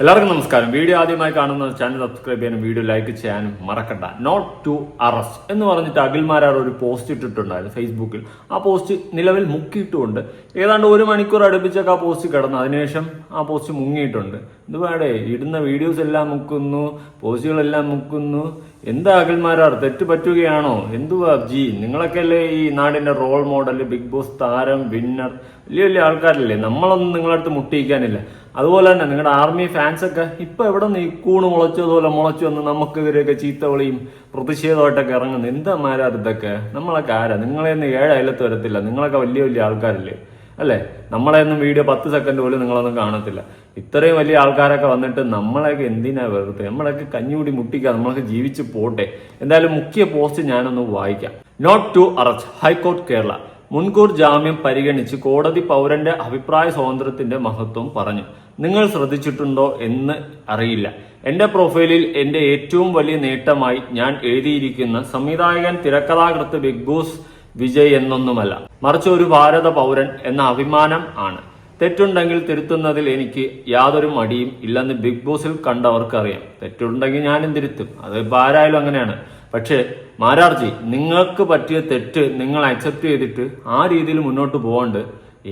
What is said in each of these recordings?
എല്ലാവർക്കും നമസ്കാരം. വീഡിയോ ആദ്യമായി കാണുന്ന ചാനൽ സബ്സ്ക്രൈബ് ചെയ്യാനും വീഡിയോ ലൈക്ക് ചെയ്യാനും മറക്കണ്ട. നോട്ട് ടു അറസ്റ്റ് എന്ന് പറഞ്ഞിട്ട് അഖിൽമാരാർ ഒരു പോസ്റ്റ് ഇട്ടിട്ടുണ്ടായിരുന്നു ഫേസ്ബുക്കിൽ. ആ പോസ്റ്റ് നിലവിൽ മുക്കിയിട്ടുമുണ്ട് ഏതാണ്ട് ഒരു മണിക്കൂർ അടുപ്പിച്ചൊക്കെ ആ പോസ്റ്റ് കിടന്നു. അതിനുശേഷം ആ പോസ്റ്റ് മുങ്ങിയിട്ടുണ്ട്. ഇത് വേടേ ഇടുന്ന വീഡിയോസ് എല്ലാം മുക്കുന്നു പോസ്റ്റുകളെല്ലാം മുക്കുന്നു. എന്താ അഖിൽമാരാർ? തെറ്റ് പറ്റുകയാണോ? എന്തുവാ ജി? നിങ്ങളൊക്കെ അല്ലേ ഈ നാടിന്റെ റോൾ മോഡൽ ബിഗ് ബോസ് താരം വിന്നർ വലിയ വലിയ ആൾക്കാരല്ലേ? നമ്മളൊന്നും നിങ്ങളടുത്ത് മുട്ടിയിക്കാനില്ല. അതുപോലെ തന്നെ നിങ്ങളുടെ ആർമി ഫാൻസ് ഒക്കെ ഇപ്പൊ എവിടെ നിന്ന് ഈ കൂണ് മുളച്ചതുപോലെ മുളച്ചു വന്ന് നമുക്കെതിരെയൊക്കെ ചീത്തവിളിയും പ്രതിഷേധമായിട്ടൊക്കെ ഇറങ്ങുന്നു. എന്താ മാരാ ഇതൊക്കെ? നമ്മളൊക്കെ ആരാ? നിങ്ങളെ ഒന്നും ഏഴ് അയലത്ത് വരത്തില്ല. നിങ്ങളൊക്കെ വലിയ വലിയ ആൾക്കാരല്ലേ? അല്ലേ? നമ്മളെയൊന്നും വീഡിയോ പത്ത് സെക്കൻഡ് പോലും നിങ്ങളൊന്നും കാണത്തില്ല. ഇത്രയും വലിയ ആൾക്കാരൊക്കെ വന്നിട്ട് നമ്മളെയൊക്കെ എന്തിനാ വെറുതെ? നമ്മളൊക്കെ കഞ്ഞുകൂടി മുട്ടിക്കുക നമ്മളൊക്കെ ജീവിച്ച് പോട്ടെ. എന്തായാലും മുഖ്യ പോസ്റ്റ് ഞാനൊന്ന് വായിക്കാം. Note to arrest high court Kerala. മുൻകൂർ ജാമ്യം പരിഗണിച്ച് കോടതി പൗരന്റെ അഭിപ്രായ സ്വാതന്ത്ര്യത്തിന്റെ മഹത്വം പറഞ്ഞു. നിങ്ങൾ ശ്രദ്ധിച്ചിട്ടുണ്ടോ എന്ന് അറിയില്ല. എന്റെ പ്രൊഫൈലിൽ എന്റെ ഏറ്റവും വലിയ നേട്ടമായി ഞാൻ എഴുതിയിരിക്കുന്ന സംവിധായകൻ തിരക്കഥാകൃത്ത് ബിഗ് ബോസ് വിജയ് എന്നൊന്നുമല്ല. മറിച്ച് ഒരു ഭാരത പൗരൻ എന്ന അഭിമാനം ആണ്. തെറ്റുണ്ടെങ്കിൽ തിരുത്തുന്നതിൽ എനിക്ക് യാതൊരു മടിയും ഇല്ലെന്ന് ബിഗ് ബോസിൽ കണ്ടവർക്കറിയാം. തെറ്റുണ്ടെങ്കിൽ ഞാനും തിരുത്തും അത് ഇപ്പൊ ആരായാലും അങ്ങനെയാണ്. പക്ഷേ മാരാർജി നിങ്ങൾക്ക് പറ്റിയ തെറ്റ് നിങ്ങൾ അക്സെപ്റ്റ് ചെയ്തിട്ട് ആ രീതിയിൽ മുന്നോട്ട് പോകാണ്ട്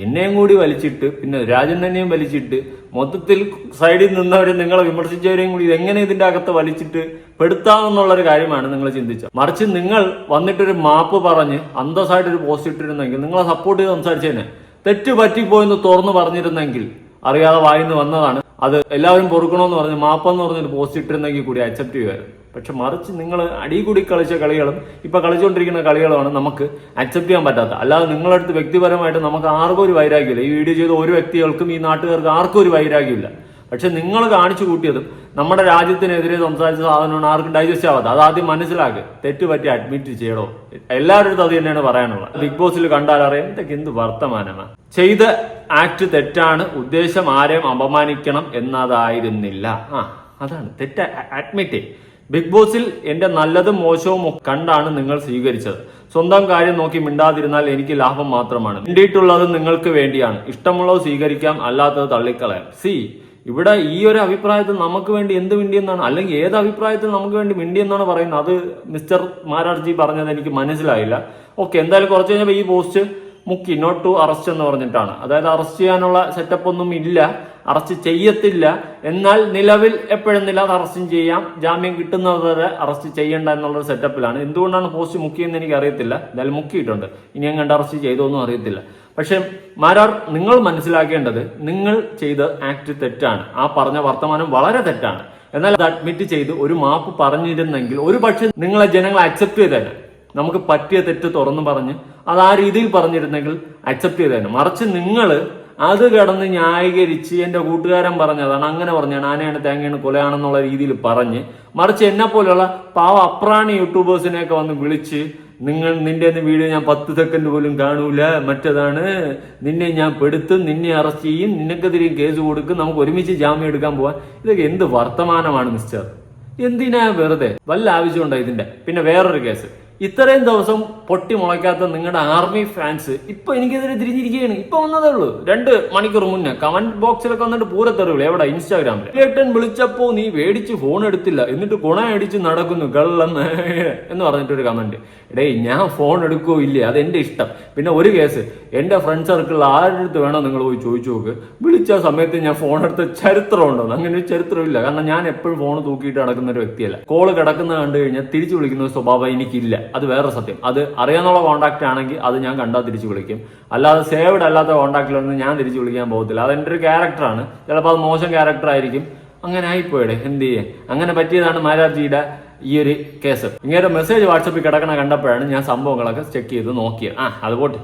എന്നെയും കൂടി വലിച്ചിട്ട് പിന്നെ രാജൻ തന്നെയും വലിച്ചിട്ട് മൊത്തത്തിൽ സൈഡിൽ നിന്നവരെ നിങ്ങളെ വിമർശിച്ചവരെയും കൂടി എങ്ങനെ ഇതിന്റെ അകത്ത് വലിച്ചിട്ട് പെടുത്താമെന്നുള്ളൊരു കാര്യമാണ് നിങ്ങൾ ചിന്തിച്ചത്. മറിച്ച് നിങ്ങൾ വന്നിട്ടൊരു മാപ്പ് പറഞ്ഞ് അന്തസ്സായിട്ട് ഒരു പോസ്റ്റ് ഇട്ടിരുന്നെങ്കിൽ നിങ്ങളെ സപ്പോർട്ട് ചെയ്ത് സംസാരിച്ചേനെ. തെറ്റ് പറ്റിപ്പോയെന്ന് തുറന്നു പറഞ്ഞിരുന്നെങ്കിൽ അറിയാതെ വായിന്ന് വന്നതാണ്. അത് എല്ലാവരും പൊറുക്കണമെന്ന് പറഞ്ഞ് മാപ്പെന്ന് പറഞ്ഞൊരു പോസ്റ്റ് ഇട്ടിരുന്നെങ്കിൽ കൂടി അക്സെപ്റ്റ് ചെയ്യുമായിരുന്നു. പക്ഷെ മറിച്ച് നിങ്ങൾ അടികൂടി കളിച്ച കളികളും ഇപ്പൊ കളിച്ചുകൊണ്ടിരിക്കുന്ന കളികളുമാണ് നമുക്ക് അക്സെപ്റ്റ് ചെയ്യാൻ പറ്റാത്ത അല്ലാതെ നിങ്ങളടുത്ത് വ്യക്തിപരമായിട്ട് നമുക്ക് ആർക്കും ഒരു വൈരാഗ്യമില്ല. ഈ വീഡിയോ ചെയ്ത ഒരു വ്യക്തികൾക്കും ഈ നാട്ടുകാർക്ക് ആർക്കും ഒരു വൈരാഗ്യമില്ല. പക്ഷെ നിങ്ങൾ കാണിച്ചു കൂട്ടിയതും നമ്മുടെ രാജ്യത്തിനെതിരെ സംസാരിച്ച സാധനമാണ് ആർക്കും ഡൈജസ്റ്റ് ആവാത്ത അത് ആദ്യം മനസ്സിലാക്കുക തെറ്റ് പറ്റി അഡ്മിറ്റ് ചെയ്യണോ? എല്ലാവരുടെ അടുത്തും അത് തന്നെയാണ് പറയാനുള്ളത്. ബിഗ് ബോസിൽ കണ്ടാൽ അറിയാം ഇതൊക്കെ എന്ത് വർത്തമാനമാണ് ചെയ്ത ആക്ട് തെറ്റാണ് ഉദ്ദേശം ആരെയും അപമാനിക്കണം എന്നതായിരുന്നില്ല. ആ അതാണ്. തെറ്റ് അഡ്മിറ്റ് ബിഗ് ബോസിൽ എന്റെ നല്ലതും മോശവും കണ്ടാണ് നിങ്ങൾ സ്വീകരിച്ചത്. സ്വന്തം കാര്യം നോക്കി മിണ്ടാതിരുന്നാൽ എനിക്ക് ലാഭം മാത്രമാണ്. മിണ്ടിയിട്ടുള്ളത് നിങ്ങൾക്ക് വേണ്ടിയാണ്. ഇഷ്ടമുള്ളത് സ്വീകരിക്കാം അല്ലാത്തത് തള്ളിക്കളയാം. സി ഇവിടെ ഈ ഒരു അഭിപ്രായത്തിൽ നമുക്ക് വേണ്ടി എന്ത് മിണ്ടിയെന്നാണ്? അല്ലെങ്കിൽ ഏത് അഭിപ്രായത്തിൽ നമുക്ക് വേണ്ടി മിണ്ടിയെന്നാണ് പറയുന്നത്? അത് മിസ്റ്റർ മാരാർജി പറഞ്ഞത് എനിക്ക് മനസ്സിലായില്ല. ഓക്കെ എന്തായാലും കുറച്ച് കഴിഞ്ഞപ്പോൾ ഈ പോസ്റ്റ് മുക്കി നോട്ട് ടു അറസ്റ്റ് എന്ന് പറഞ്ഞിട്ടാണ്. അതായത് അറസ്റ്റ് ചെയ്യാനുള്ള സെറ്റപ്പ് ഒന്നും ഇല്ല. അറസ്റ്റ് ചെയ്യത്തില്ല. എന്നാൽ നിലവിൽ എപ്പോഴെന്നില്ല അത് അറസ്റ്റും ചെയ്യാം. ജാമ്യം കിട്ടുന്നത് വരെ അറസ്റ്റ് ചെയ്യേണ്ട എന്നുള്ള സെറ്റപ്പിലാണ് എന്തുകൊണ്ടാണ് പോസ്റ്റ് മുക്കിയെന്ന് എനിക്ക് അറിയത്തില്ല എന്തായാലും മുക്കിയിട്ടുണ്ട്. ഇനി എങ്ങനെ അറസ്റ്റ് ചെയ്തോന്നും അറിയത്തില്ല. പക്ഷേ മാരാർ നിങ്ങൾ മനസ്സിലാക്കേണ്ടത് നിങ്ങൾ ചെയ്ത ആക്ട് തെറ്റാണ്. ആ പറഞ്ഞ വർത്തമാനം വളരെ തെറ്റാണ്. എന്നാൽ അത് അഡ്മിറ്റ് ചെയ്ത് ഒരു മാപ്പ് പറഞ്ഞിരുന്നെങ്കിൽ ഒരു പക്ഷേ നിങ്ങളെ ജനങ്ങൾ അക്സെപ്റ്റ് ചെയ്തേനെ. നമുക്ക് പറ്റിയ തെറ്റ് തുറന്നു പറഞ്ഞ് അത് ആ രീതിയിൽ പറഞ്ഞിരുന്നെങ്കിൽ അക്സെപ്റ്റ് ചെയ്തേനെ. മറിച്ച് നിങ്ങൾ അത് കിടന്ന് ന്യായീകരിച്ച് എന്റെ കൂട്ടുകാരൻ പറഞ്ഞതാണ് അങ്ങനെ പറഞ്ഞാണ് ആനയാണ് തേങ്ങയാണ് കൊലയാണെന്നുള്ള രീതിയിൽ പറഞ്ഞ് മറിച്ച് എന്നെ പോലെയുള്ള പാവ അപ്രാണി യൂട്യൂബേഴ്സിനെയൊക്കെ വന്ന് വിളിച്ച് നിങ്ങൾ നിന്റെ വീഡിയോ ഞാൻ പത്ത് സെക്കൻഡ് പോലും കാണൂല മറ്റതാണ് നിന്നെ ഞാൻ പെടുത്തും നിന്നെ അറസ്റ്റ് ചെയ്യും നിനക്കെതിരെയും കേസ് കൊടുക്കും നമുക്ക് ഒരുമിച്ച് ജാമ്യം എടുക്കാൻ പോവാൻ ഇതൊക്കെ എന്ത് വർത്തമാനമാണ് മിസ്റ്റർ എന്തിനാ വെറുതെ? വല്ല ആവശ്യമുണ്ടോ ഇതിന്റെ? പിന്നെ വേറൊരു കേസ് ഇത്രയും ദിവസം പൊട്ടി മുളയ്ക്കാത്ത നിങ്ങളുടെ ആർമി ഫാൻസ് ഇപ്പൊ എനിക്കെതിരെ തിരിഞ്ഞിരിക്കുകയാണ്. ഇപ്പൊ വന്നതേ ഉള്ളൂ. രണ്ട് മണിക്കൂർ മുന്നേ കമന്റ് ബോക്സിലൊക്കെ വന്നിട്ട് പൂരത്തെറിവില്ല എവിടെ? ഇൻസ്റ്റാഗ്രാമിൽ ഏട്ടൻ വിളിച്ചപ്പോ നീ മേടിച്ച് ഫോൺ എടുത്തില്ല. എന്നിട്ട് ഗുണ അടിച്ച് നടക്കുന്നു. ഗള്ളെന്ന് എന്ന് പറഞ്ഞിട്ടൊരു കമന്റ് ഇടേ ഞാൻ ഫോൺ എടുക്കോ ഇല്ലേ? അത് എന്റെ ഇഷ്ടം. പിന്നെ ഒരു കേസ്. എന്റെ ഫ്രണ്ട് സർക്കിളിൽ ആരുടെ അടുത്ത് വേണോ നിങ്ങൾ പോയി ചോദിച്ചു നോക്ക്. വിളിച്ച സമയത്ത് ഞാൻ ഫോൺ എടുത്ത ചരിത്രം ഉണ്ടോ? അങ്ങനെ ഒരു ചരിത്രമില്ല. കാരണം ഞാൻ എപ്പോഴും ഫോൺ തൂക്കിയിട്ട് നടക്കുന്ന ഒരു വ്യക്തിയല്ല. കോൾ കിടക്കുന്ന കണ്ടു കഴിഞ്ഞാൽ തിരിച്ചു വിളിക്കുന്ന സ്വഭാവം എനിക്കില്ല. അത് വേറെ സത്യം. അത് അറിയാന്നുള്ള കോണ്ടാക്ട് ആണെങ്കിൽ അത് ഞാൻ കണ്ടാൽ തിരിച്ചു വിളിക്കും. അല്ലാതെ സേവ്ഡ് അല്ലാത്ത കോൺടാക്റ്റിലൊന്നും ഞാൻ തിരിച്ചു വിളിക്കാൻ പോകത്തില്ല. അത് എന്റെ ഒരു ക്യാരക്ടറാണ് ചിലപ്പോൾ അത് മോശം ക്യാരക്ടർ ആയിരിക്കും. അങ്ങനെ ആയിപ്പോയിടെ. എന്ത് ചെയ്യേ അങ്ങനെ പറ്റിയതാണ് മാരാർജിയുടെ ഈ ഒരു കേസ് ഇങ്ങനെ മെസ്സേജ് വാട്സപ്പിൽ കിടക്കണ കണ്ടപ്പോഴാണ് ഞാൻ സംഭവങ്ങളൊക്കെ ചെക്ക് ചെയ്ത് നോക്കിയത് ആ അത് പോട്ടെ.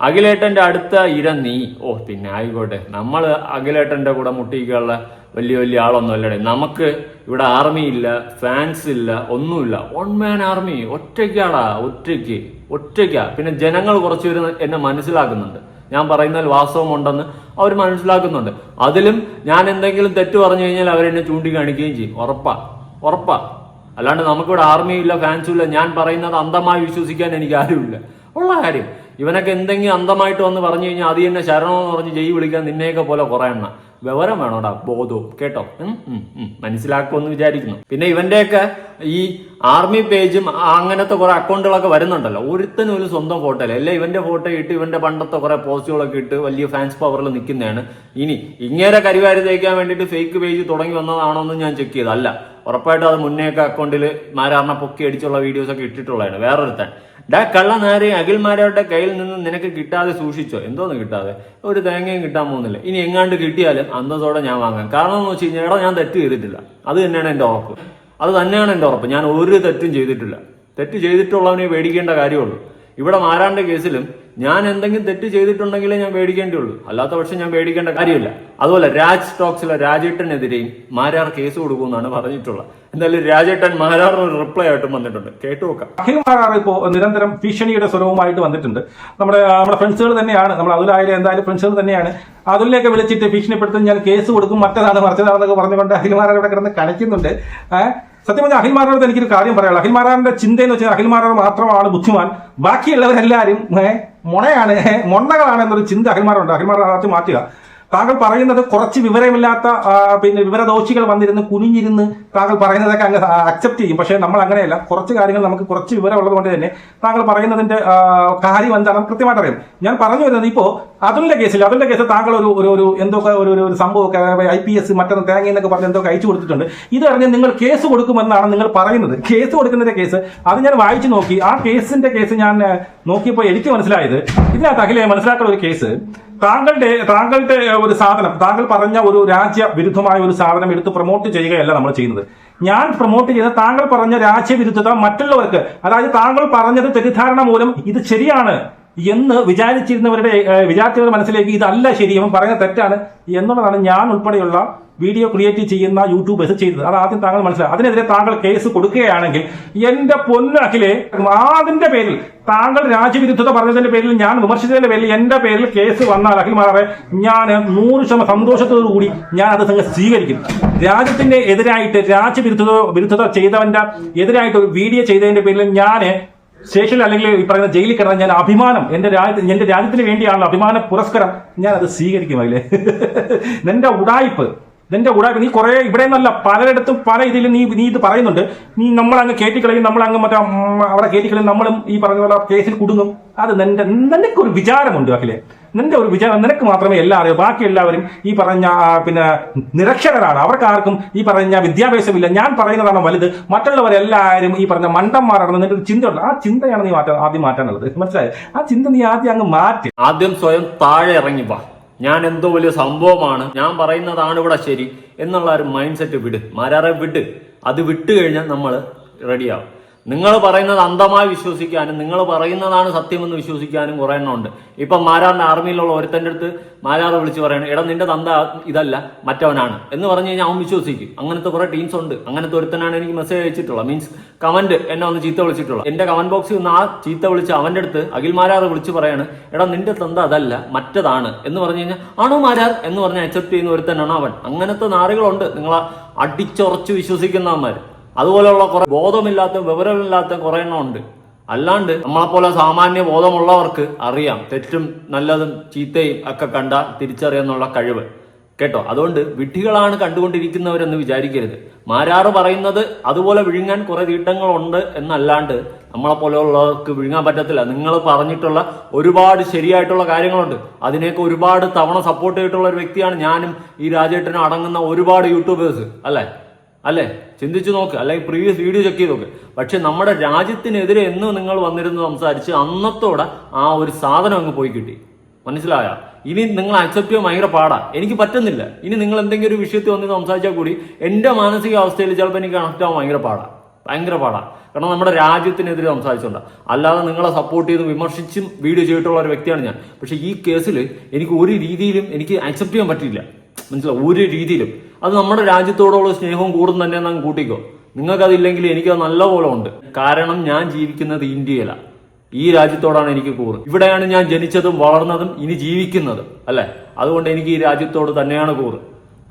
അഖിലേട്ടന്റെ അടുത്ത ഇര നീ. ഓ പിന്നെ ആയിക്കോട്ടെ. നമ്മൾ അഖിലേട്ടന്റെ കൂടെ മുട്ടിക്കാനുള്ള വലിയ വലിയ ആളൊന്നും അല്ലടേ. നമുക്ക് ഇവിടെ ആർമി ഇല്ല ഫാൻസ് ഇല്ല ഒന്നുമില്ല. വൺ മാൻ ആർമി ഒറ്റയ്ക്കാടാ ഒറ്റയ്ക്ക്. ഒറ്റയ്ക്കാ. പിന്നെ ജനങ്ങൾ കുറച്ച് പേര് എന്നെ മനസ്സിലാക്കുന്നുണ്ട്. ഞാൻ പറയുന്നതിൽ വാസ്തവമുണ്ടെന്ന് അവർ മനസ്സിലാക്കുന്നുണ്ട്. അതിലും ഞാൻ എന്തെങ്കിലും തെറ്റ് പറഞ്ഞു കഴിഞ്ഞാൽ അവരെന്നെ ചൂണ്ടിക്കാണിക്കുകയും ചെയ്യും. ഉറപ്പാ. ഉറപ്പാ. അല്ലാണ്ട് നമുക്കിവിടെ ആർമിയും ഇല്ല ഫാൻസും ഇല്ല ഞാൻ പറയുന്നത് അന്ധമായി വിശ്വസിക്കാൻ എനിക്ക് ആരുമില്ല. ഉള്ള കാര്യം. ഇവനൊക്കെ എന്തെങ്കിലും അന്ധമായിട്ട് വന്ന് പറഞ്ഞു കഴിഞ്ഞാൽ അത് തന്നെ ശരണമെന്ന് പറഞ്ഞ് ജയി വിളിക്കാൻ നിന്നെയൊക്കെ പോലെ കുറേ എണ്ണ. വിവരം വേണോടാ ബോധവും കേട്ടോ. മനസ്സിലാക്കുമെന്ന് വിചാരിക്കുന്നു. പിന്നെ ഇവന്റെയൊക്കെ ഈ ആർമി പേജും അങ്ങനത്തെ കുറെ അക്കൗണ്ടുകളൊക്കെ വരുന്നുണ്ടല്ലോ. ഒരുത്തനും ഒരു സ്വന്തം ഫോട്ടോ അല്ല? ഇവന്റെ ഫോട്ടോ ഇട്ട് ഇവന്റെ പണ്ടത്തെ കുറെ പോസ്റ്റുകളൊക്കെ ഇട്ട് വലിയ ഫാൻസ് പവറിൽ നിൽക്കുന്നതാണ് ഇനി ഇങ്ങനെ കരിവാരി തേക്കാൻ വേണ്ടിയിട്ട് ഫേക്ക് പേജ് തുടങ്ങി വന്നതാണോ എന്ന് ഞാൻ ചെക്ക് ചെയ്തല്ല ഉറപ്പായിട്ടും അത് മുന്നേയൊക്കെ അക്കൗണ്ടിൽ മാരാറിനെ പൊക്കി അടിച്ചുള്ള വീഡിയോസ് ഒക്കെ ഇട്ടിട്ടുള്ളതാണ്. വേറൊരുത്തൻ. ഡാ കള്ള നേരെ അഖിൽമാരുടെ കയ്യിൽ നിന്ന് നിനക്ക് കിട്ടാതെ സൂക്ഷിച്ചോ? എന്തോന്ന് കിട്ടാതെ? ഒരു തേങ്ങയും കിട്ടാൻ പോകുന്നില്ല. ഇനി എങ്ങാണ്ട് കിട്ടിയാലും അന്തത്തോടെ ഞാൻ വാങ്ങാം. കാരണം എന്ന് വെച്ച് കഴിഞ്ഞാൽ എടാ ഞാൻ തെറ്റ് ചെയ്തിട്ടില്ല. അത് തന്നെയാണ് എന്റെ ഉറപ്പ്. അത് തന്നെയാണ് എന്റെ ഉറപ്പ്. ഞാൻ ഒരു തെറ്റും ചെയ്തിട്ടില്ല. തെറ്റ് ചെയ്തിട്ടുള്ളവനെ പേടിക്കേണ്ട കാര്യമുള്ളൂ. ഇവിടെ മാരാണ്ട കേസിലും ഞാൻ എന്തെങ്കിലും തെറ്റ് ചെയ്തിട്ടുണ്ടെങ്കിലേ ഞാൻ പേടിക്കേണ്ടിയുള്ളൂ. അല്ലാത്ത പക്ഷെ ഞാൻ പേടിക്കേണ്ട കാര്യമില്ല. അതുപോലെ രാജ് സ്റ്റോക്സിലെ രാജേട്ടനെതിരെയും മാരാർ കേസ് കൊടുക്കുമെന്നാണ് പറഞ്ഞിട്ടുള്ളത്. എന്തായാലും രാജേട്ടൻ മാരാറിന് റിപ്ലൈ ആയിട്ടും വന്നിട്ടുണ്ട്. കേട്ടു നോക്കാം. അഖിൽ മാരാർ ഇപ്പോൾ നിരന്തരം ഭീഷണിയുടെ സ്വരവുമായിട്ട് വന്നിട്ടുണ്ട്. നമ്മുടെ നമ്മുടെ ഫ്രണ്ട്സുകൾ തന്നെയാണ്. നമ്മൾ അതിലായാലും എന്തായാലും ഫ്രണ്ട്സുകൾ തന്നെയാണ്. അതിലേക്ക് വിളിച്ചിട്ട് ഭീഷണിപ്പെടുത്തും ഞാൻ കേസ് കൊടുക്കും മറ്റേതാണ് മറിച്ചതാണെന്നൊക്കെ പറഞ്ഞുകൊണ്ട് അഖിൽ മാരാർ ഇവിടെ കിടന്ന് കളിക്കുന്നുണ്ട് സത്യം പറഞ്ഞാൽ അഖിൽമാരോട് എനിക്കൊരു കാര്യം പറയാനുള്ളൂ അഖിൽമാരാറിന്റെ ചിന്ത എന്ന് വെച്ചാൽ അഖിൽമാരാർ മാത്രമാണ് ബുദ്ധിമാൻ. ബാക്കിയുള്ളവരെല്ലാവരും മുണയാണ് മൊണ്ണകളാണ് എന്നൊരു ചിന്ത അഖിൽമാർ അകത്ത് മാറ്റുക. താങ്കൾ പറയുന്നത് കുറച്ച് വിവരമില്ലാത്ത പിന്നെ വിവരദോഷികൾ വന്നിരുന്ന് കുനിഞ്ഞിരുന്ന് താങ്കൾ പറയുന്നതൊക്കെ അങ്ങ് അക്സെപ്റ്റ് ചെയ്യും. പക്ഷേ നമ്മൾ അങ്ങനെയല്ല. കുറച്ച് കാര്യങ്ങൾ നമുക്ക് കുറച്ച് വിവരമുള്ളത് കൊണ്ട് തന്നെ താങ്കൾ പറയുന്നതിന്റെ കാര്യം എന്താണെന്ന് കൃത്യമായിട്ട് അറിയാം. ഞാൻ പറഞ്ഞു വരുന്നത് ഇപ്പോൾ അതിന്റെ കേസിൽ അതിന്റെ കേസിൽ താങ്കൾ ഒരു ഒരു ഒരു എന്തൊക്കെ ഒരു ഒരു- സംഭവമൊക്കെ ഐ പി എസ് മറ്റൊന്ന് തേങ്ങ എന്നൊക്കെ പറഞ്ഞ് എന്തൊക്കെ അയച്ചു കൊടുത്തിട്ടുണ്ട്. ഇത് അറിഞ്ഞ് നിങ്ങൾ കേസ് കൊടുക്കുമെന്നാണ് നിങ്ങൾ പറയുന്നത്. കേസ് കൊടുക്കുന്നതിന്റെ കേസ് അത് ഞാൻ വായിച്ചു നോക്കി. ആ കേസിന്റെ കേസ് ഞാൻ നോക്കിയപ്പോൾ എനിക്ക് മനസ്സിലായത് ഇതിനകത്ത് അഖിലെ മനസ്സിലാക്കുന്ന ഒരു കേസ് താങ്കളുടെ താങ്കളുടെ ഒരു സാധനം താങ്കൾ പറഞ്ഞ ഒരു രാജ്യ വിരുദ്ധമായ ഒരു സാധനം എടുത്ത് പ്രൊമോട്ട് ചെയ്യുകയല്ല നമ്മൾ ചെയ്യുന്നത്. ഞാൻ പ്രൊമോട്ട് ചെയ്ത താങ്കൾ പറഞ്ഞ രാജ്യവിരുദ്ധത മറ്റുള്ളവർക്ക് അതായത് താങ്കൾ പറഞ്ഞത് തെറ്റിദ്ധാരണ മൂലം ഇത് ശരിയാണ്. എന്ന് വിചാരിച്ചിരുന്നവരുടെ വിചാരിച്ചവരുടെ മനസ്സിലേക്ക് ഇതല്ല ശരി അവൻ പറയുന്നത് തെറ്റാണ് എന്നുള്ളതാണ് ഞാൻ ഉൾപ്പെടെയുള്ള വീഡിയോ ക്രിയേറ്റ് ചെയ്യുന്ന യൂട്യൂബേഴ്സ് ചെയ്തത്. അത് ആദ്യം താങ്കൾ മനസ്സിലാക്കുക അതിനെതിരെ താങ്കൾ കേസ് കൊടുക്കുകയാണെങ്കിൽ എന്റെ പൊന്നഖിലെ അതിന്റെ പേരിൽ താങ്കൾ രാജ്യവിരുദ്ധത പറഞ്ഞതിന്റെ പേരിൽ ഞാൻ വിമർശിച്ചതിന്റെ പേരിൽ എന്റെ പേരിൽ കേസ് വന്നാൽ അഖിൽ മാറേ ഞാൻ നൂറ് ശതമാനം സന്തോഷത്തോടുകൂടി ഞാൻ അത് സംഘം സ്വീകരിക്കും. രാജ്യത്തിന്റെ എതിരായിട്ട് രാജ്യവിരുദ്ധത വിരുദ്ധത ചെയ്തവന്റെ എതിരായിട്ട് ഒരു വീഡിയോ ചെയ്തതിന്റെ പേരിൽ ഞാൻ സ്റ്റേഷനിൽ അല്ലെങ്കിൽ ഈ പറയുന്ന ജയിലിൽ കിടന്ന ഞാൻ അഭിമാനം എന്റെ രാജ്യത്തിന് എന്റെ രാജ്യത്തിന് വേണ്ടിയാണല്ലോ അഭിമാന പുരസ്കാരം ഞാൻ അത് സ്വീകരിക്കും അതിലെ നിന്റെ ഉടായ്പ് നിന്റെ ഉടായ്പ് നീ കുറേ ഇവിടെ നിന്നല്ല പലയിടത്തും പല ഇതിൽ നീ നീ ഇത് പറയുന്നുണ്ട്. നീ നമ്മൾ നമ്മളങ്ങ് കയറ്റിക്കളയും നമ്മളങ്ങ് മറ്റേ അവിടെ കയറ്റിക്കളയും നമ്മളും ഈ പറഞ്ഞ പോലെ കേസിൽ കുടുങ്ങും. അത് നിന്റെ നിനക്കൊരു വിചാരമുണ്ട് അഖിലെ. നിന്റെ ഒരു വിചാരം നിനക്ക് മാത്രമേ എല്ലാം അറിയൂ ബാക്കി എല്ലാവരും ഈ പറഞ്ഞ പിന്നെ നിരക്ഷരരാണ്. അവർക്ക് ആർക്കും ഈ പറഞ്ഞ വിദ്യാഭ്യാസമില്ല. ഞാൻ പറയുന്നതാണ് വലുത്. മറ്റുള്ളവരെല്ലാവരും ഈ പറഞ്ഞ മണ്ടന്മാരാണെന്ന് നിന്റെ ഒരു ചിന്തയുണ്ട്. ആ ചിന്തയാണ് നീ മാറ്റാൻ ആദ്യം മാറ്റാനുള്ളത് മനസ്സിലായോ? ആ ചിന്ത നീ ആദ്യം അങ്ങ് മാറ്റി. ആദ്യം സ്വയം താഴെ ഇറങ്ങി വാ. ഞാൻ എന്തോ വലിയ സംഭവമാണ്. ഞാൻ പറയുന്നതാണ് ഇവിടെ ശരി. എന്നുള്ള ഒരു മൈൻഡ് സെറ്റ് വിട്. മാരാറെ വിട്. അത് വിട്ട് കഴിഞ്ഞാൽ നമ്മൾ റെഡിയാവും നിങ്ങൾ പറയുന്നത് അന്ധമായി വിശ്വസിക്കാനും നിങ്ങൾ പറയുന്നതാണ് സത്യമെന്ന് വിശ്വസിക്കാനും കുറെ എണ്ണം ഉണ്ട്. ഇപ്പൊ മാരാറിന്റെ ആർമിയിലുള്ള ഒരുത്തന്റെ അടുത്ത് മാരാറ് വിളിച്ച് പറയണം എടാ നിന്റെ തന്ത ഇതല്ല മറ്റവനാണ്. എന്ന് പറഞ്ഞു കഴിഞ്ഞാൽ അവൻ വിശ്വസിക്കും. അങ്ങനത്തെ കുറെ ടീംസ് ഉണ്ട്. അങ്ങനത്തെ ഒരുത്തനാണ് എനിക്ക് മെസ്സേജ് അയച്ചിട്ടുള്ളത്. മീൻസ് കമന്റ് എന്നെ ഒന്ന് ചീത്ത വിളിച്ചിട്ടുള്ളത്. എന്റെ കമന്റ് ബോക്സിൽ നിന്ന് ആ ചീത്ത വിളിച്ച് അവന്റെ അടുത്ത് അഖിൽ മാരാറ് വിളിച്ച് പറയാണ് എടാ നിന്റെ തന്ത അതല്ല മറ്റതാണ്. എന്ന് പറഞ്ഞു കഴിഞ്ഞാൽ ആണോ മാരാർ? എന്ന് പറഞ്ഞ് അക്സെപ്റ്റ് ചെയ്യുന്ന ഒരുത്തനാണ് അവൻ. അങ്ങനത്തെ നാറുകളുണ്ട്. നിങ്ങളെ അടിച്ചുറച്ച് വിശ്വസിക്കുന്നവന്മാർ അതുപോലെയുള്ള കുറെ ബോധമില്ലാത്ത വിവരമില്ലാത്ത കുറെ എണ്ണം ഉണ്ട്. അല്ലാണ്ട് നമ്മളെപ്പോലെ സാമാന്യ ബോധമുള്ളവർക്ക് അറിയാം. തെറ്റും നല്ലതും ചീത്തയും ഒക്കെ കണ്ട തിരിച്ചറിയാന്നുള്ള കഴിവ്. കേട്ടോ? അതുകൊണ്ട് വിഡ്ഢികളാണ് കണ്ടുകൊണ്ടിരിക്കുന്നവരെന്ന് വിചാരിക്കരുത്. മാരാറ് പറയുന്നത് അതുപോലെ വിഴുങ്ങാൻ കുറെ തീട്ടങ്ങളുണ്ട് എന്നല്ലാണ്ട് നമ്മളെ പോലെയുള്ളവർക്ക് വിഴുങ്ങാൻ പറ്റത്തില്ല. നിങ്ങൾ പറഞ്ഞിട്ടുള്ള ഒരുപാട് ശരിയായിട്ടുള്ള കാര്യങ്ങളുണ്ട്. അതിനെയൊക്കെ ഒരുപാട് തവണ സപ്പോർട്ട് ചെയ്തിട്ടുള്ള ഒരു വ്യക്തിയാണ് ഞാനും ഈ രാജേട്ടനും അടങ്ങുന്ന ഒരുപാട് യൂട്യൂബേഴ്സ് അല്ലേ? അല്ലേ? ചിന്തിച്ചു നോക്ക്. അല്ലെങ്കിൽ പ്രീവിയസ് വീഡിയോ ചെക്ക് ചെയ്ത് നോക്ക്. പക്ഷെ നമ്മുടെ രാജ്യത്തിനെതിരെ എന്ന് നിങ്ങൾ വന്നിരുന്ന് സംസാരിച്ച് അന്നത്തോടെ ആ ഒരു സാധനം അങ്ങ് പോയി കിട്ടി. മനസ്സിലായ? ഇനി നിങ്ങൾ അക്സെപ്റ്റ് ചെയ്യാൻ ഭയങ്കര പാടാ. എനിക്ക് പറ്റുന്നില്ല. ഇനി നിങ്ങൾ എന്തെങ്കിലും ഒരു വിഷയത്തിൽ വന്ന് സംസാരിച്ചാൽ കൂടി എന്റെ മാനസികാവസ്ഥയിൽ ചിലപ്പോൾ എനിക്ക് കണക്ട് ആവാൻ ഭയങ്കര പാടാ. ഭയങ്കര പാടാ. കാരണം നമ്മുടെ രാജ്യത്തിനെതിരെ സംസാരിച്ചുകൊണ്ട് അല്ലാതെ നിങ്ങളെ സപ്പോർട്ട് ചെയ്ത് വിമർശിച്ചും വീഡിയോ ചെയ്തിട്ടുള്ള ഒരു വ്യക്തിയാണ് ഞാൻ. പക്ഷെ ഈ കേസിൽ എനിക്ക് ഒരു രീതിയിലും എനിക്ക് അക്സെപ്റ്റ് ചെയ്യാൻ പറ്റില്ല മനസ്സിലാവും ഒരു രീതിയിലും. അത് നമ്മുടെ രാജ്യത്തോടുള്ള സ്നേഹവും കൂടും തന്നെ നാം കൂട്ടിക്കോ. നിങ്ങൾക്കതില്ലെങ്കിൽ എനിക്കത് നല്ലപോലെ ഉണ്ട്. കാരണം ഞാൻ ജീവിക്കുന്നത് ഇന്ത്യയിലാണ് ഈ രാജ്യത്തോടാണ് എനിക്ക് കൂറ്. ഇവിടെയാണ് ഞാൻ ജനിച്ചതും വളർന്നതും ഇനി ജീവിക്കുന്നതും അല്ലേ? അതുകൊണ്ട് എനിക്ക് ഈ രാജ്യത്തോട് തന്നെയാണ് കൂറ്.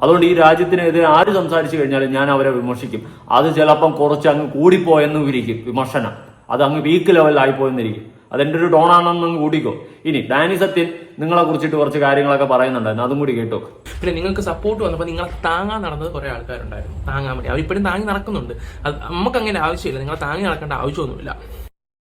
അതുകൊണ്ട് ഈ രാജ്യത്തിനെതിരെ ആര് സംസാരിച്ചു കഴിഞ്ഞാലും ഞാൻ അവരെ വിമർശിക്കും. അത് ചിലപ്പം കുറച്ച് അങ്ങ് കൂടിപ്പോയെന്നും ഇരിക്കും വിമർശനം. അത് അങ്ങ് വീക്ക് ലെവലിലായി പോയെന്നിരിക്കും അതെന്റെ ഒരു ടോണാണെന്നും കൂടിക്കോ. ഇനി ഡാനി സത്യൻ നിങ്ങളെ കുറിച്ചിട്ട് കുറച്ച് കാര്യങ്ങളൊക്കെ പറയുന്നുണ്ടായിരുന്നു. അതും കൂടി കേട്ടോ പിന്നെ നിങ്ങൾക്ക് സപ്പോർട്ട് വന്നപ്പോൾ നിങ്ങളെ താങ്ങാൻ നടന്നത് കുറെ ആൾക്കാരുണ്ടായിരുന്നു. താങ്ങാൻ വേണ്ടി. അവരിപ്പോഴും താങ്ങി നടക്കുന്നുണ്ട്. അത് നമുക്ക് അങ്ങനെ ആവശ്യമില്ല. നിങ്ങളെ താങ്ങി നടക്കേണ്ട ആവശ്യമൊന്നുമില്ല.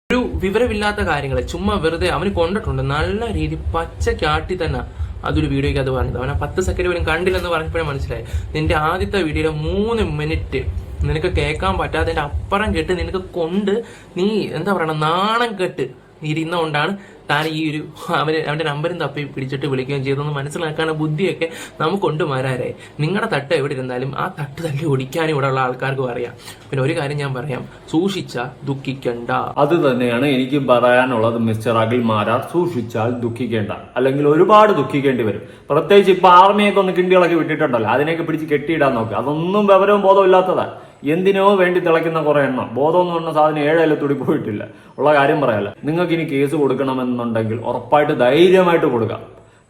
ഒരു വിവരമില്ലാത്ത കാര്യങ്ങൾ ചുമ്മാ വെറുതെ അവന് കൊണ്ടിട്ടുണ്ട്. നല്ല രീതി പച്ചക്കാട്ടി തന്നെ അതൊരു വീഡിയോയ്ക്ക് അത് പറഞ്ഞത്. അവനെ പത്ത് സെക്കൻഡ് പോലും കണ്ടില്ലെന്ന് പറഞ്ഞപ്പോഴേ മനസ്സിലായി. നിന്റെ ആദ്യത്തെ വീഡിയോയിലെ മൂന്ന് മിനിറ്റ് നിനക്ക് കേൾക്കാൻ പറ്റാതെ അപ്പുറം കെട്ട് നിനക്ക് കൊണ്ട് നീ എന്താ പറയണ നാണം കെട്ട് ഇരുന്നുകൊണ്ടാണ് താൻ ഈ ഒരു അവന് അവന്റെ നമ്പരും തപ്പി പിടിച്ചിട്ട് വിളിക്കുകയും ചെയ്തെന്ന് മനസ്സിലാക്കാനുള്ള ബുദ്ധിയൊക്കെ നമുക്കുണ്ട് മാരാരെ. നിങ്ങളുടെ തട്ട് എവിടെ ഇരുന്നാലും ആ തട്ട് തല്ലി ഓടിക്കാനും ഇവിടെ ഉള്ള ആൾക്കാർക്കും അറിയാം. പിന്നെ ഒരു കാര്യം ഞാൻ പറയാം. സൂക്ഷിച്ച ദുഃഖിക്കണ്ട. അത് തന്നെയാണ് എനിക്ക് പറയാനുള്ളത് മിസ്റ്റർ അഖിൽ മാരാർ. സൂക്ഷിച്ചാൽ ദുഃഖിക്കേണ്ട. അല്ലെങ്കിൽ ഒരുപാട് ദുഃഖിക്കേണ്ടി വരും. പ്രത്യേകിച്ച് ഇപ്പൊ ആർമിയൊക്കെ ഒന്ന് കിണ്ടികളൊക്കെ വിട്ടിട്ടുണ്ടല്ലോ. അതിനെയൊക്കെ പിടിച്ച് കെട്ടിയിടാൻ നോക്കുക അതൊന്നും വിവരവും ബോധവും ഇല്ലാത്തതാ. എന്തിനോ വേണ്ടി തിളയ്ക്കുന്ന കുറെ എണ്ണം. ബോധം എന്ന് പറഞ്ഞ സാധനം ഏഴായാലും തുടി പോയിട്ടില്ല. ഉള്ള കാര്യം പറയല്ല. നിങ്ങൾക്ക് ഇനി കേസ് കൊടുക്കണമെന്നുണ്ടെങ്കിൽ ഉറപ്പായിട്ട് ധൈര്യമായിട്ട് കൊടുക്കാം.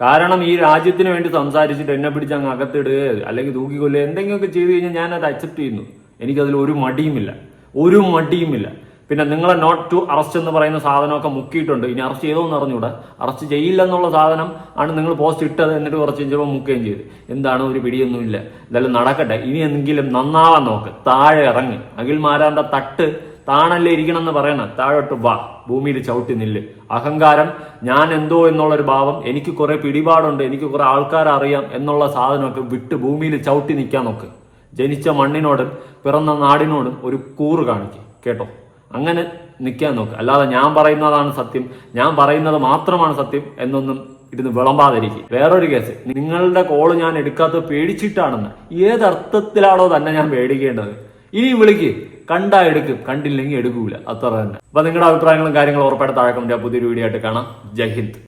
കാരണം ഈ രാജ്യത്തിന് വേണ്ടി സംസാരിച്ചിട്ട് എന്നെ പിടിച്ച് അങ്ങ് അകത്തിടുക അല്ലെങ്കിൽ തൂക്കിക്കൊല്ലുക എന്തെങ്കിലുമൊക്കെ ചെയ്തു കഴിഞ്ഞാൽ ഞാൻ അത് അക്സെപ്റ്റ് ചെയ്യുന്നു. എനിക്കതിൽ ഒരു മടിയുമില്ല. ഒരു മടിയുമില്ല. പിന്നെ നിങ്ങളെ നോട്ട് ടു അറസ്റ്റ് എന്ന് പറയുന്ന സാധനമൊക്കെ മുക്കിയിട്ടുണ്ട്. ഇനി അറസ്റ്റ് ചെയ്തോന്ന് അറിഞ്ഞൂടെ അറസ്റ്റ് ചെയ്യില്ല എന്നുള്ള സാധനം ആണ് നിങ്ങൾ പോസ്റ്റ് ഇട്ടത് എന്നിട്ട് കുറച്ച് കഴിഞ്ഞപ്പോൾ മുക്കുകയും ചെയ്ത്. എന്താണ് ഒരു പിടിയൊന്നുമില്ല. എന്തായാലും നടക്കട്ടെ. ഇനി എന്തെങ്കിലും നന്നാവാൻ നോക്ക്. താഴെ ഇറങ്ങി. അഖിൽ മാരാന്റെ തട്ട് താണല്ലേ ഇരിക്കണം എന്ന് പറയണ. താഴോട്ട് വാ. ഭൂമിയിൽ ചവിട്ടി നില്ല്. അഹങ്കാരം ഞാൻ എന്തോ എന്നുള്ളൊരു ഭാവം എനിക്ക് കുറെ പിടിപാടുണ്ട്. എനിക്ക് കുറെ ആൾക്കാരെ അറിയാം എന്നുള്ള സാധനമൊക്കെ വിട്ട് ഭൂമിയിൽ ചവിട്ടി നിൽക്കാൻ നോക്ക്. ജനിച്ച മണ്ണിനോടും പിറന്ന നാടിനോടും ഒരു കൂറ് കാണിക്കും. കേട്ടോ? അങ്ങനെ നിൽക്കാൻ നോക്കുക അല്ലാതെ ഞാൻ പറയുന്നതാണ് സത്യം ഞാൻ പറയുന്നത് മാത്രമാണ് സത്യം എന്നൊന്നും ഇരുന്ന് വിളമ്പാതിരിക്കും. വേറൊരു കേസ് നിങ്ങളുടെ കോൾ ഞാൻ എടുക്കാത്തത് പേടിച്ചിട്ടാണെന്ന് ഏതർത്ഥത്തിലാണോ തന്നെ ഞാൻ പേടിക്കേണ്ടത്? ഇനി വിളിക്ക്. കണ്ടാ എടുക്കും. കണ്ടില്ലെങ്കിൽ എടുക്കൂല. അത്ര തന്നെ. അപ്പൊ നിങ്ങളുടെ അഭിപ്രായങ്ങളും കാര്യങ്ങളും ഉറപ്പായിട്ട് താഴെ കമന്റ്. പുതിയൊരു വീഡിയോ ആയിട്ട് കാണാം. ജയ് ഹിന്ദ്.